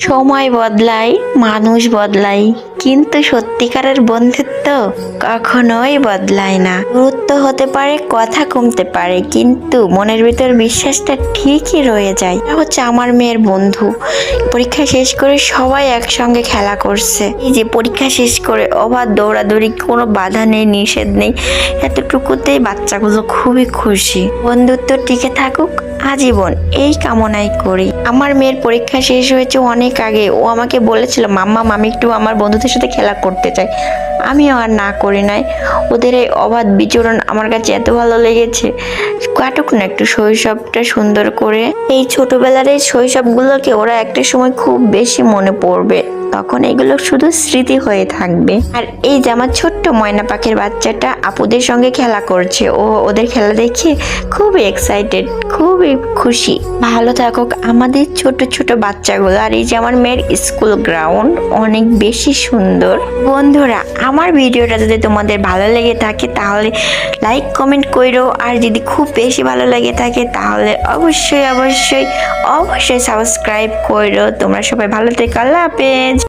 সময় বদলায় মানুষ বদলায় কিন্তু সত্যিকারের বন্ধুত্ব কখনোই বদলায় না। গুরুত্ব হতে পারে, কথা কমতে পারে, কিন্তু মনের ভিতর বিশ্বাসটা ঠিকই রয়ে যায়। হচ্ছে আমার মেয়ের বন্ধু। পরীক্ষা শেষ করে সবাই একসঙ্গে খেলা করছে। এই যে পরীক্ষা শেষ করে অবাধ দৌড়াদৌড়ি, কোনো বাধা নেই, নিষেধ নেই, এতটুকুতেই বাচ্চাগুলো খুবই খুশি। বন্ধুত্ব টিকে থাকুক আজীবন এই কামনাই করি। আমার মেয়ের পরীক্ষা শেষ হয়েছে অনেক আগে। ও আমাকে বলেছিল, মাম্মা মামি একটু আমার বন্ধুদের সাথে খেলা করতে চাই। আমিও আর না করি নাই। ওদের এই অবাধ বিচরণ আমার কাছে এত ভালো লেগেছে। কাটুক না একটু শৈশবটা সুন্দর করে। এই ছোটবেলার এই শৈশবগুলোকে ওরা একটা সময় খুব বেশি মনে পড়বে। তখন এগুলো শুধু স্মৃতি হয়ে থাকবে। আর এই যে আমার ছোট্ট ময়না পাখির বাচ্চাটা আপুদের সঙ্গে খেলা করছে, ও ওদের খেলা দেখে খুবই এক্সাইটেড খুবই খুশি। ভালো থাকুক আমাদের ছোট ছোট বাচ্চাগুলো। আর এই যে আমার মেয়ের স্কুল গ্রাউন্ড অনেক বেশি সুন্দর। বন্ধুরা, আমার ভিডিওটা যদি তোমাদের ভালো লেগে থাকে তাহলে লাইক কমেন্ট করো। আর যদি খুব বেশি ভালো লেগে থাকে তাহলে অবশ্যই অবশ্যই অবশ্যই সাবস্ক্রাইব করো। তোমরা সবাই ভালো থেকো। আল্লাহ হাফেজ।